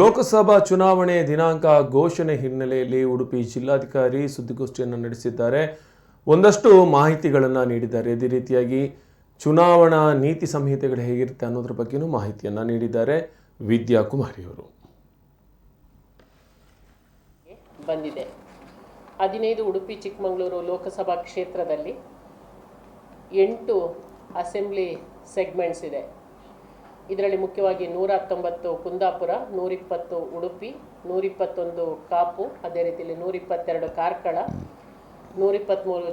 ಲೋಕಸಭಾ ಚುನಾವಣೆ ದಿನಾಂಕ ಘೋಷಣೆ ಹಿನ್ನೆಲೆಯಲ್ಲಿ ಉಡುಪಿ ಜಿಲ್ಲಾಧಿಕಾರಿ ಸುದ್ದಿಗೋಷ್ಠಿಯನ್ನು ನಡೆಸಿದ್ದಾರೆ. ಒಂದಷ್ಟು ಮಾಹಿತಿಗಳನ್ನು ನೀಡಿದ್ದಾರೆ. ಇದೇ ರೀತಿಯಾಗಿ ಚುನಾವಣಾ ನೀತಿ ಸಂಹಿತೆಗಳು ಹೇಗಿರುತ್ತೆ ಅನ್ನೋದ್ರ ಬಗ್ಗೆನೂ ಮಾಹಿತಿಯನ್ನು ನೀಡಿದ್ದಾರೆ ವಿದ್ಯಾ ಕುಮಾರಿ ಅವರು. ಬಂದಿದೆ. ಹದಿನೈದು ಉಡುಪಿ, ಚಿಕ್ಕಮಗಳೂರು ಲೋಕಸಭಾ ಕ್ಷೇತ್ರದಲ್ಲಿ ಎಂಟು ಅಸೆಂಬ್ಲಿ ಸೆಗ್ಮೆಂಟ್ಸ್ ಇದೆ. ಇದರಲ್ಲಿ ಮುಖ್ಯವಾಗಿ ನೂರ ಹತ್ತೊಂಬತ್ತು ಕುಂದಾಪುರ, ನೂರಿಪ್ಪತ್ತು ಉಡುಪಿ, ನೂರಿಪ್ಪತ್ತೊಂದು ಕಾಪು, ಅದೇ ರೀತಿಯಲ್ಲಿ ನೂರಿಪ್ಪತ್ತೆರಡು ಕಾರ್ಕಳ ನೂರಿಪ್ಪತ್ತ್ಮೂರು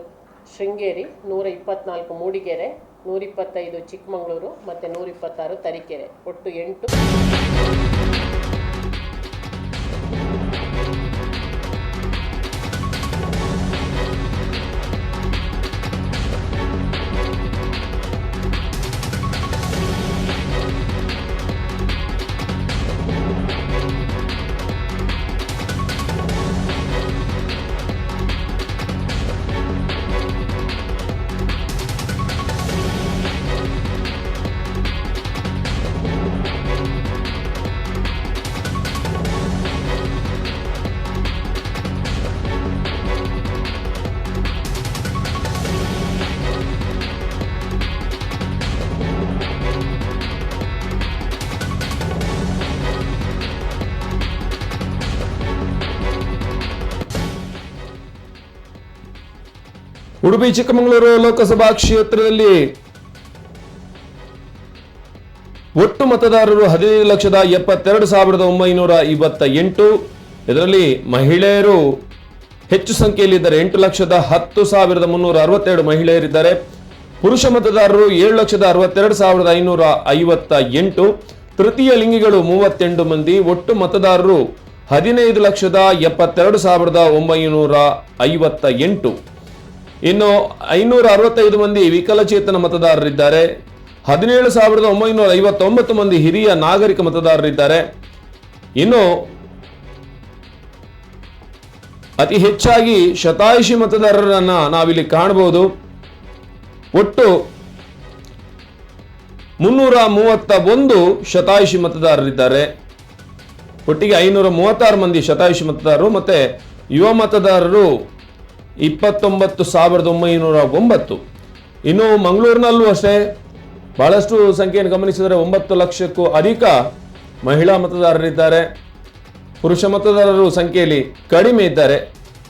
ಶೃಂಗೇರಿ ನೂರ ಇಪ್ಪತ್ನಾಲ್ಕು ಮೂಡಿಗೆರೆ, ನೂರಿಪ್ಪತ್ತೈದು ಚಿಕ್ಕಮಗಳೂರು ಮತ್ತು ನೂರಿಪ್ಪತ್ತಾರು ತರೀಕೆರೆ. ಒಟ್ಟು ಎಂಟು ಉಡುಪಿ, ಚಿಕ್ಕಮಗಳೂರು ಲೋಕಸಭಾ ಕ್ಷೇತ್ರದಲ್ಲಿ ಒಟ್ಟು ಮತದಾರರು ಹದಿನೈದು ಲಕ್ಷದ ಎಪ್ಪತ್ತೆರಡು ಸಾವಿರದ ಒಂಬೈನೂರ ಐವತ್ತ ಎಂಟು ಇದರಲ್ಲಿ ಮಹಿಳೆಯರು ಹೆಚ್ಚು ಸಂಖ್ಯೆಯಲ್ಲಿದ್ದಾರೆ. ಎಂಟು ಲಕ್ಷದ ಹತ್ತು ಸಾವಿರದ ಮುನ್ನೂರ ಅರವತ್ತೆರಡು ಮಹಿಳೆಯರಿದ್ದಾರೆ. ಪುರುಷ ಮತದಾರರು ಏಳು ಲಕ್ಷದ ಅರವತ್ತೆರಡು ಸಾವಿರದ ಐನೂರ ಐವತ್ತ ಎಂಟು ತೃತೀಯ ಲಿಂಗಿಗಳು ಮೂವತ್ತೆಂಟು ಮಂದಿ. ಒಟ್ಟು ಮತದಾರರು ಹದಿನೈದು ಲಕ್ಷದ ಎಪ್ಪತ್ತೆರಡು ಸಾವಿರದ ಒಂಬೈನೂರ ಐವತ್ತ ಎಂಟು ಇನ್ನು ಐನೂರ ಅರವತ್ತೈದು ಮಂದಿ ವಿಕಲಚೇತನ ಮತದಾರರಿದ್ದಾರೆ. ಹದಿನೇಳು ಸಾವಿರದ ಒಂಬೈನೂರ ಐವತ್ತೊಂಬತ್ತು ಮಂದಿ ಹಿರಿಯ ನಾಗರಿಕ ಮತದಾರರಿದ್ದಾರೆ. ಇನ್ನು ಅತಿ ಹೆಚ್ಚಾಗಿ ಶತಾಯುಷಿ ಮತದಾರರನ್ನ ನಾವಿಲ್ಲಿ ಕಾಣಬಹುದು. ಒಟ್ಟು ಮುನ್ನೂರ ಮೂವತ್ತ ಒಂದು ಶತಾಯುಷಿ ಮತದಾರರಿದ್ದಾರೆ. ಒಟ್ಟಿಗೆ ಐನೂರ ಮೂವತ್ತಾರು ಮಂದಿ ಶತಾಯುಷಿ ಮತದಾರರು ಮತ್ತೆ ಯುವ ಮತದಾರರು ಇಪ್ಪತ್ತೊಂಬತ್ತು ಸಾವಿರದ ಒಂಬೈನೂರ ಒಂಬತ್ತು. ಇನ್ನು ಮಂಗಳೂರಿನಲ್ಲೂ ಅಷ್ಟೇ, ಬಹಳಷ್ಟು ಸಂಖ್ಯೆಯನ್ನು ಗಮನಿಸಿದರೆ ಒಂಬತ್ತು ಲಕ್ಷಕ್ಕೂ ಅಧಿಕ ಮಹಿಳಾ ಮತದಾರರಿದ್ದಾರೆ ಪುರುಷ ಮತದಾರರು ಸಂಖ್ಯೆಯಲ್ಲಿ ಕಡಿಮೆ ಇದ್ದಾರೆ.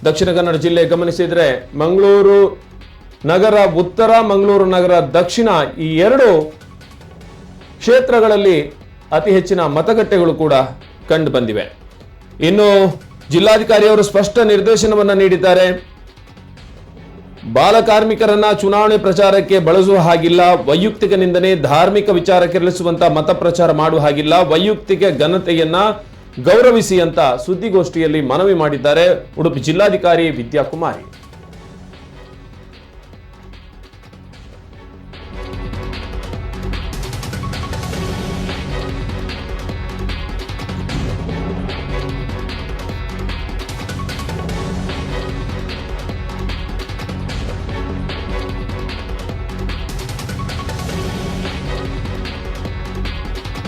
ದಕ್ಷಿಣ ಕನ್ನಡ ಜಿಲ್ಲೆ ಗಮನಿಸಿದರೆ ಮಂಗಳೂರು ನಗರ, ಉತ್ತರ ಮಂಗಳೂರು ನಗರ, ದಕ್ಷಿಣ ಈ ಎರಡು ಕ್ಷೇತ್ರಗಳಲ್ಲಿ ಅತಿ ಹೆಚ್ಚಿನ ಮತಗಟ್ಟೆಗಳು ಕೂಡ ಕಂಡು ಬಂದಿವೆ. ಇನ್ನು ಜಿಲ್ಲಾಧಿಕಾರಿಯವರು ಸ್ಪಷ್ಟ ನಿರ್ದೇಶನವನ್ನು ನೀಡಿದ್ದಾರೆ. ಬಾಲ ಕಾರ್ಮಿಕರನ್ನ ಚುನಾವಣೆ ಪ್ರಚಾರಕ್ಕೆ ಬಳಸುವ ಹಾಗಿಲ್ಲ, ವೈಯಕ್ತಿಕ ನಿಂದನೆ, ಧಾರ್ಮಿಕ ವಿಚಾರಕ್ಕಿಳಿಸುವಂತ ಮತ ಪ್ರಚಾರ ಮಾಡುವ ಹಾಗಿಲ್ಲ, ವೈಯಕ್ತಿಕ ಘನತೆಯನ್ನ ಗೌರವಿಸಿ ಅಂತ ಸುದ್ದಿಗೋಷ್ಠಿಯಲ್ಲಿ ಮನವಿ ಮಾಡಿದ್ದಾರೆ ಉಡುಪಿ ಜಿಲ್ಲಾಧಿಕಾರಿ ವಿದ್ಯಾಕುಮಾರಿ.